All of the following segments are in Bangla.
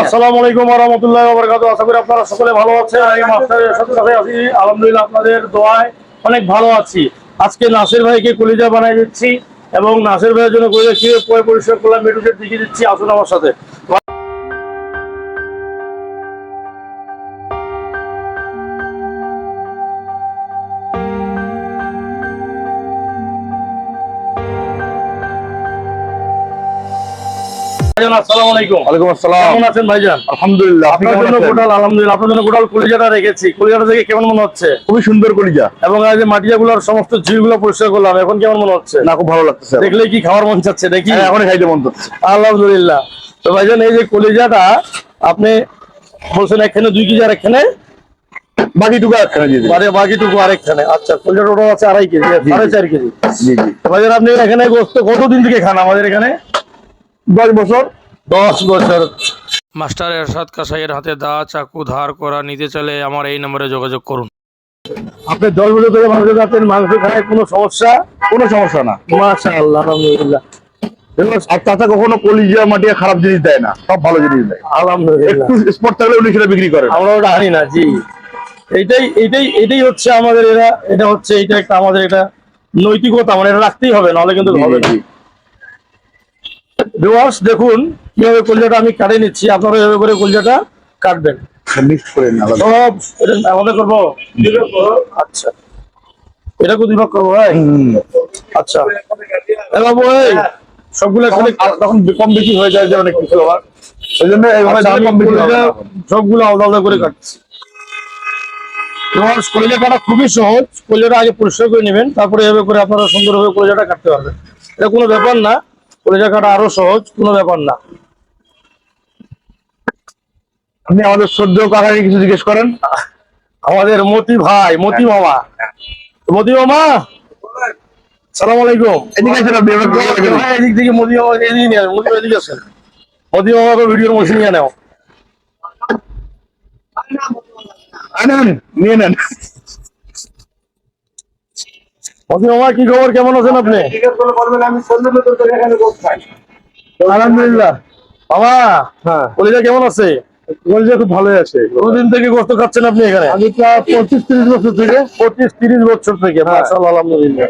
আসসালামু আলাইকুম আশা করি আপনারা সকলে ভালো আমি আলহামদুলিল্লাহ আপনাদের দোয়ায় অনেক ভালো আছি। আজকে নাসির ভাইকে কলিজা দিচ্ছি এবং নাসির ভাইয়ের জন্য করলাম দিচ্ছি। আসুন আমার সাথে। আসসালামু আলাইকুম। ওয়ালাইকুম আসসালাম। কেমন আছেন ভাইজান? আলহামদুলিল্লাহ আপনি কেমন আছেন? গোটাল আলহামদুলিল্লাহ আপনার জন্য গোটাল কলিজাটা রেখেছি। কলিজাটা থেকে কেমন মনে হচ্ছে? খুবই সুন্দর কলিজা। এবং আজ মাটিয়াগুলোর সমস্ত ঝিলগুলো পরিষ্কার করলাম এখন কেমন মনে হচ্ছে? না খুব ভালো লাগতেছে দেখলে কি খাওয়ার মন চাচ্ছে নাকি হ্যাঁ, খাইতে মন করছে আলহামদুলিল্লাহ। তো ভাইজান এই যে কলিজাটা আপনি বলছেন এখানে দুই কেজি আর এখানে বাকিটুকু একখানে দিয়ে দিন। মানে বাকিটুকু আরেকখানে। আচ্ছা ওটা আছে আড়াই কেজি সাড়ে চার কেজি। জি জি। ভাইজান আপনি এখানে গোস্ত কতদিন থেকে খান আমাদের এখানে? দশ বছর। দশ বছর। মাস্টার এরশাদ কাসাইয়ের হাতে দা চাকু ধার করা নিতে চাইলে আমার এই নম্বরে যোগাযোগ করুন। আপনি দশ বছর থেকে মাংস খাচ্ছেন মাংস খায় কোনো সমস্যা? কোনো সমস্যা না। মাশা আল্লাহ আলহামদুলিল্লাহ আর কখনো কলিজা মাটিয়া খারাপ জিনিস দেয় না সব ভালো জিনিস দেয়। আলহামদুলিল্লাহ। একটু স্পট থাকলে উনি সেটা বিক্রি করেন। আমরা ওটা আনি না জি। এইটাই এইটাই এটাই হচ্ছে আমাদের এরা এটা হচ্ছে এটা একটা আমাদের এটা নৈতিকতা মানে এটা রাখতেই হবে নাহলে কিন্তু হবে দেখুন কীভাবে কলজাটা আমি কাটে নিচ্ছি আপনারা এভাবে করে কলজাটা কাটবেন। মিক্স করে সব এটা করব? আচ্ছা। এটা কত বিভাগ করব ভাই? আচ্ছা। বাবু এই সবগুলো একসাথে তখন- তখন কম বেশি হয়ে যায় যে অনেক কিছু আবার। ওই জন্য এইভাবে আচ্ছা। সবগুলো আলাদা আলাদা করে কাটছি। কলিজা কাটা খুবই সহজ। কলিজাটা আগে পরিষ্কার করে নেবেন তারপরে এভাবে করে আপনারা সুন্দরভাবে কলিজাটা কাটতে পারবেন। এটা কোনো ব্যাপার না। কলিজা কাটা আরও সহজ কোনো ব্যাপার না। আপনি আমাদের সদ্য কাকাকে কিছু জিজ্ঞেস করেন? আমাদের মতি ভাই মতি মামা। মতি মামা? সালাম আলাইকুম। এদিকে আসেন আপনি কথা এদিক থেকে মোদি মামা এদিকে নিয়ে ভাই এদিকে আসেন। মোদি মামাকে ভিডিওর মধ্যে নিয়ে নাও। আনেন, নিয়ে নেন। মোদি মামা কি খবর? কেমন আছেন আপনি? আলহামদুলিল্লাহ। মামা হ্যাঁ। কলিজা কেমন আছে? কলিজা খুব ভালোই আছে। কতদিন থেকে গোস্ত খাচ্ছেন আপনি এখানে? আমি প্রায় পঁচিশ তিরিশ বছর থেকে। পঁচিশ তিরিশ বছর থেকে হ্যাঁ। আলহামদুলিল্লাহ।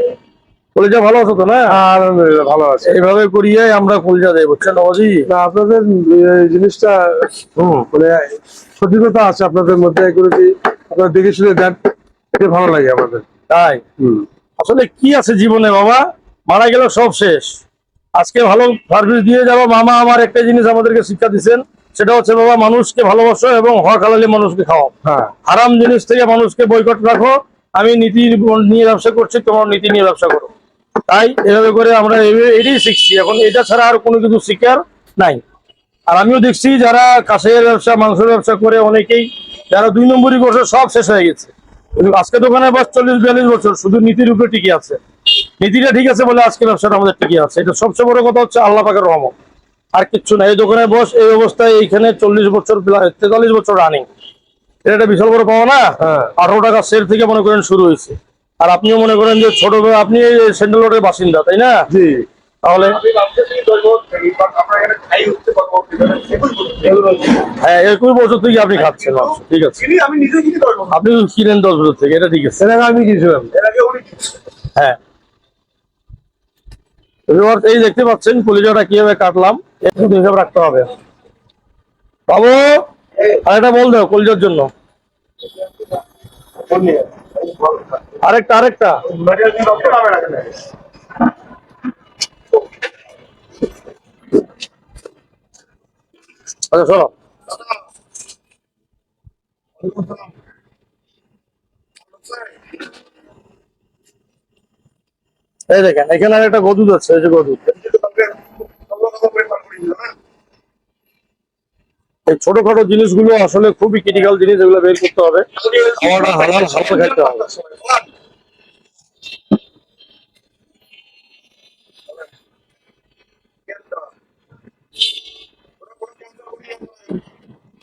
কলিজা ভালো আছে তো না? আলহামদুলিল্লাহ ভালো আছে। এইভাবে করিয়ে আমরা কলিজা দেয় বুঝছেন অজি না আপনাদের জিনিসটা মানে সঠিকতা আছে আপনাদের মধ্যে এগুলো যদি আপনারা দেখে শুনে দেন এটা ভালো লাগে আমাদের। তাই? আসলে কি আছে জীবনে বাবা? মারা গেল সব শেষ। আজকে ভালো সার্ভিস দিয়ে যাব মামা আমার একটা জিনিস আমাদেরকে শিক্ষা দিচ্ছেন সেটা হচ্ছে বাবা মানুষকে ভালোবাসো এবং হক হালালি মানুষকে খাও হ্যাঁ। হারাম জিনিস থেকে মানুষকে বয়কট রাখো। আমি নীতি নিয়ে ব্যবসা করছি তোমার নীতি নিয়ে ব্যবসা করো। তাই এভাবে করে আমরা এটাই শিখছি। এখন এটা ছাড়া আর কোনো কিছু শিকার নাই। আর আমিও দেখছি যারা কাছের ব্যবসা মাংসের ব্যবসা করে অনেকেই যারা দুই নম্বরই করছে সব শেষ হয়ে গেছে। আজকে দোকানে বাস চল্লিশ বিয়াল্লিশ বছর শুধু নীতির উপরে টিকে আছে। নীতিটা ঠিক আছে বলে আজকে ব্যবসাটা আমাদের টিকে আছে। এটা সবচেয়ে বড় কথা হচ্ছে আল্লাহ পাকের রহমত। আর কিচ্ছু না। এই দোকানে বস এই অবস্থায় এইখানে চল্লিশ বছর তেতাল্লিশ বছর রানিং এটা একটা বিশাল বড় পাওয়া না? হ্যাঁ। আঠারো টাকা সেল থেকে মনে করেন শুরু হয়েছে। আর আপনিও মনে করেন যে ছোট আপনি এই সেন্ট্রাল রোডের বাসিন্দা তাই না? তাহলে হ্যাঁ একুশ বছর থেকে আপনি খাচ্ছেন ঠিক আছে। আপনি কিনেন দশ বছর থেকে এটা ঠিক আছে। আমি গিয়েছিলাম হ্যাঁ। এই দেখতে পাচ্ছেন কলিজাটা কীভাবে কাটলাম একটু হিসাব রাখতে হবে। বাবু, আরেকটা বল দাও কলিজার জন্য। আরেকটা আরেকটা। আচ্ছা শোনো। এই দেখেন, এখানে আরেকটা গদুদ আছে, এই যে গদুদ এই ছোটখাটো জিনিসগুলো আসলে খুবই ক্রিটিক্যাল জিনিস, এগুলো বের করতে হবে। খাওয়াটা হালাল হালাল খাইতে হবে।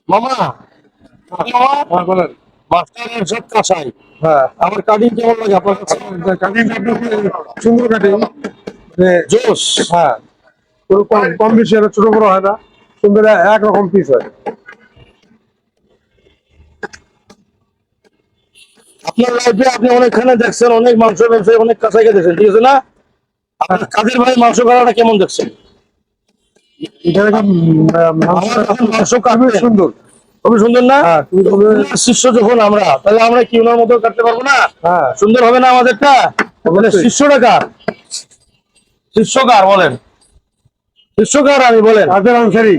মামা মামা, বলেন। মাস্টারের সব হ্যাঁ। আমার কাটিং কেমন লাগে আপনার কাছে? কাটিং সুন্দর কাটিং। জোস হ্যাঁ। কোনো কম বেশি হবে ছোট বড় হয় না। সুন্দর একরকম পিস হয়। আপনার লাইফে আপনি অনেকখানে দেখছেন অনেক মাংস ব্যবসায়ী অনেক কাছাই দেখছেন ঠিক আছে না? আপনার কাদের ভাই মাংস কাটাটা কেমন দেখছেন? এটা মাংস আমার যখন মাংস খুবই সুন্দর। খুবই সুন্দর না? হ্যাঁ তুমি শিষ্য যখন আমরা তাহলে আমরা কি ওনার মতো কাটতে পারব না? হ্যাঁ। সুন্দর হবে না আমাদেরটা? অবশ্যই। শিষ্যটা কার শিষ্য কার বলেন। শিষ্য কার আমি বলেন। আনসারি।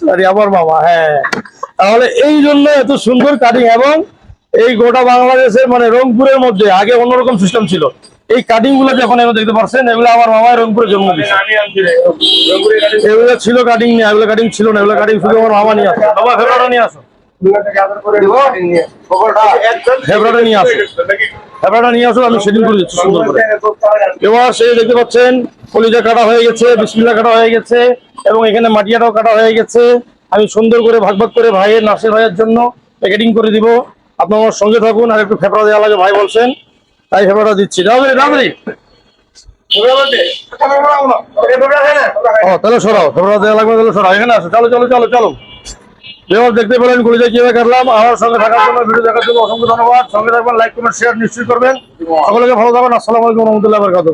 সরি আমার বাবা হ্যাঁ। তাহলে এই জন্য এত সুন্দর কাটিং এবং এই গোটা বাংলাদেশের মানে রংপুরের মধ্যে আগে অন্যরকম সিস্টেম ছিল। এই কাটিংগুলো যখন এগুলো দেখতে পাচ্ছেন এগুলো আমার মামায় রংপুরে জন্ম দিয়েছে। এগুলো ছিল কাটিং নিয়ে, এগুলো কাটিং ছিল না, এগুলো কাটিং শুধু আমার মামা নিয়ে আসে বাবা ফেব্রুয়ারি নিয়ে আসো। নিয়ে আসো। নিয়ে আসো, আমি করে দিচ্ছি সুন্দর করে। এবার দেখতে পাচ্ছেন, কলিজা কাটা হয়ে গেছে হয়ে গেছে, এবং এখানে মাটিয়াটাও কাটা হয়ে গেছে। আমি সুন্দর করে ভাগ ভাগ করে ভাইয়ের, নাসির ভাইয়ের জন্য প্যাকেটিং করে দিব। আপনার সঙ্গে থাকুন, আর একটু ফেপড়া দেওয়া লাগে ভাই বলছেন। তাই হেবাটা দিচ্ছি। রাবরি রাবরি তাহলে সরাও লাগবে, তাহলে সরাও। এখানে চলো চলো চলো চলো। এবার দেখতে পেলেন কলিজা কীভাবে কাটলাম। আমার সঙ্গে থাকার জন্য ভিডিও দেখার জন্য অসংখ্য ধন্যবাদ। সঙ্গে থাকবেন লাইক কমেন্ট শেয়ার নিশ্চয়ই করবেন। সকলকে ভালো থাকবেন। আসসালামু আলাইকুম রহমতুল্লাহ বরকাত